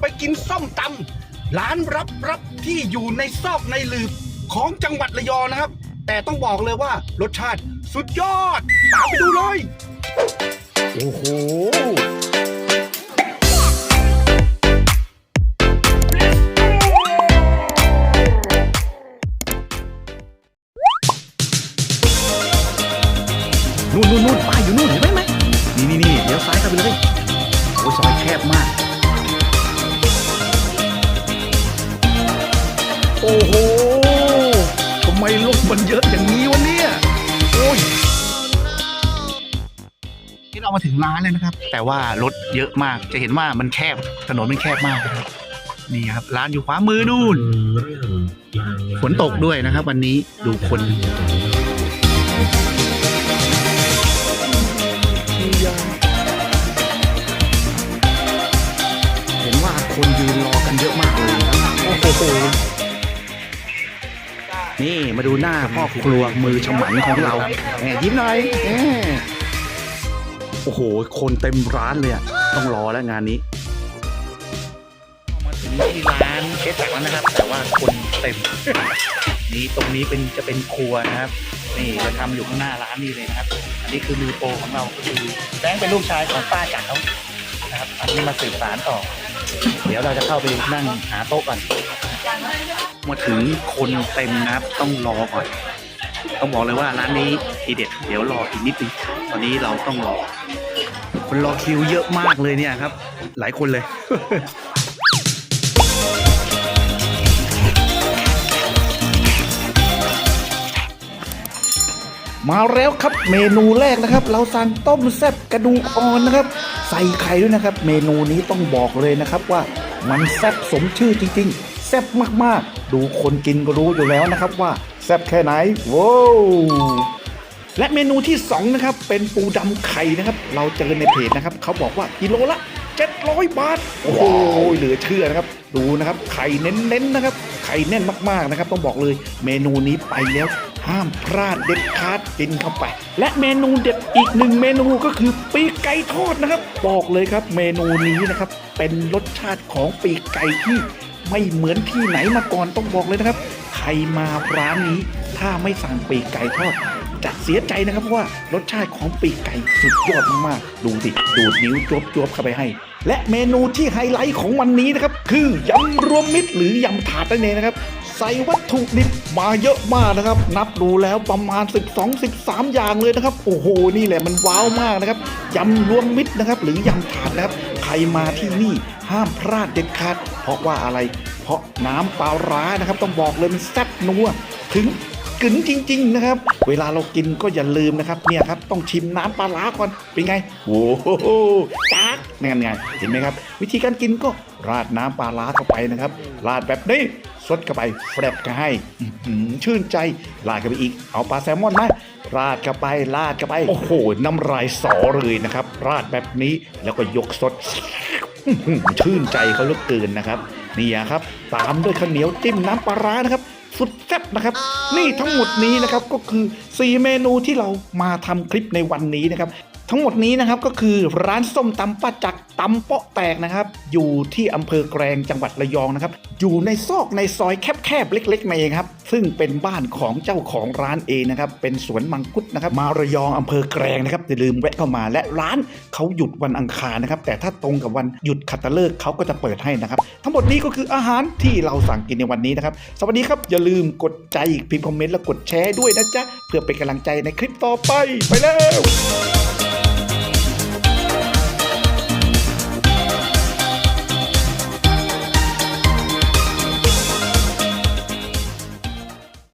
ไปกินซ่อมตำร้านรับรับที่อยู่ในซอกในหลืบของจังหวัดระยองนะครับ แต่ต้องบอกเลยว่ารสชาติสุดยอดตามไปดูเลย โอ้โหนู่นนู่นนู่นป้ายอยู่นู่นเห็นไหมไหมนี่นี่นี่เลี้ยวซ้ายเข้าไปเลยโอ้ยซอยแคบมาก อ้โหทำไมลูกมันเยอะอย่างนี้วะเนี่ยโอ้ยนี่เรามาถึงร้านแล้วนะครับ แต่ว่ารถเยอะมากจะเห็นว่ามันแคบถนนมันแคบมากนะครับนี่ครับ ร้านอยู่ขวามือนู่นฝนตกด้วยนะครับ วันนี้ดูคนเห็นว่าคนยืนรอกันเยอะมากเลยครับโอ้โห นี่มาดูหน้าพ่อครัวมือฉมังของเราแหมยิ้มหน่อยแหมโอ้โห คนเต็มร้านเลยอะต้องรอแล้วงานนี้ มาถึงที่ร้านเชฟแตกแล้วนะครับ แต่ว่าคนเต็ม นี่ตรงนี้เป็นจะเป็นครัวนะครับ นี่เราทำอยู่ข้างหน้าร้านนี่เลยนะครับ อันนี้คือมือโปรของเราก็คือแบงค์เป็นลูกชายของป้าจักรเขานะครับ อันนี้มาสืบสารต่อ เดี๋ยวเราจะเข้าไปนั่งหาโต๊ะก่อนมาถึงคนเต็มนะครับต้องรอก่อน ต้องบอกเลยว่าร้านนี้ทีเด็ด เดี๋ยวรออีกนิดนึงตอนนี้เราต้องรอ คนรอคิวเยอะมากเลยเนี่ยครับ หลายคนเลย มาแล้วครับเมนูแรกนะครับ เราสั่งต้มแซ่บกระดูกอ่อนนะครับ ใส่ไข่ด้วยนะครับ เมนูนี้ต้องบอกเลยนะครับว่ามันแซ่บสมชื่อจริงๆแซ่บมากๆ ดูคนกินก็รู้อยู่แล้วนะครับว่าแซ่บแค่ไหนว้าวและเมนูที่สองนะครับเป็นปูดำไข่นะครับ เราเจอในเพจนะครับเขาบอกว่ากิโลละ700 บาท โอ้โหเหลือเชื่อนะครับ ดูนะครับ ไข่เน้นๆนะครับ ไข่แน่นมากๆนะครับ ต้องบอกเลย เมนูนี้ไปแล้ว ห้ามพลาดเด็ดขาดกินเข้าไป และเมนูเด็ดอีกหนึ่งเมนูก็คือปีกไก่ทอดนะครับ บอกเลยครับเมนูนี้นะครับเป็นรสชาติของปีกไก่ที่ไม่เหมือนที่ไหนมาก่อนต้องบอกเลยนะครับ ใครมาร้านนี้ถ้าไม่สั่งปีกไก่ทอดจะเสียใจนะครับเพราะว่ารสชาติของปีกไก่สุดยอดมากๆดูสิดูดนิ้วจวบจวบๆเข้าไปให้ และเมนูที่ไฮไลท์ของวันนี้นะครับคือยำรวมมิตรหรือยำถาดนั่นเองนะครับ ใส่วัตถุดิบมาเยอะมากนะครับ นับดูแล้วประมาณ 12 13 อย่างเลยนะครับ โอ้โห นี่แหละมันว้าวมากนะครับยำรวมมิตรนะครับ หรือยำถาดนะครับ ใครมาที่นี่ห้ามพลาดเด็ดขาด เพราะว่าอะไร เพราะน้ำปลาร้านะครับ ต้องบอกเลยมันแซ่บนัวถึงกึ๋นจริง ๆ นะครับ เวลาเรากินก็อย่าลืมนะครับเนี่ยครับต้องชิมน้ำปลาร้าก่อนเป็นไงโอ้โหจักนั่นไงเห็นไหมครับ วิธีการกินก็ราดน้ำปลาร้าเข้าไปนะครับ ราดแบบนี้ สดเข้าไปแฟบก็ให้ชื่นใจราดเข้าไปอีก เอาปลาแซลมอนไหมราดเข้าไปราดเข้าไป โอ้โห น้ำลายสอเลยนะครับ ราดแบบนี้แล้วก็ยกสดชื่นใจเขาลือเกินนะครับนี่ครับ ตามด้วยข้าวเหนียวจิ้มน้ำปลาร้านะครับสุดแซ่บนะครับ นี่ทั้งหมดนี้นะครับก็คือ 4 เมนูที่เรามาทำคลิปในวันนี้นะครับ ทั้งหมดนี้นะครับก็คือร้านส้มตำป้าจักตำเปาะแตกนะครับ อยู่ที่อำเภอแกลงจังหวัดระยองนะครับ อยู่ในซอกในซอยแคบๆเล็กๆในเองครับ ซึ่งเป็นบ้านของเจ้าของร้านเองนะครับ เป็นสวนมังคุดนะครับ มาระยองอำเภอแกลงนะครับอย่าลืมแวะเข้ามา และร้านเขาหยุดวันอังคารนะครับ แต่ถ้าตรงกับวันหยุดขัตฤกษ์เขาก็จะเปิดให้นะครับ ทั้งหมดนี้ก็คืออาหารที่เราสั่งกินในวันนี้นะครับ สวัสดีครับอย่าลืมกดใจพิมพ์คอมเมนต์และกดแชร์ด้วยนะจ๊ะเพื่อเป็นกำลังใจในคลิปต่อไปไปแล้ว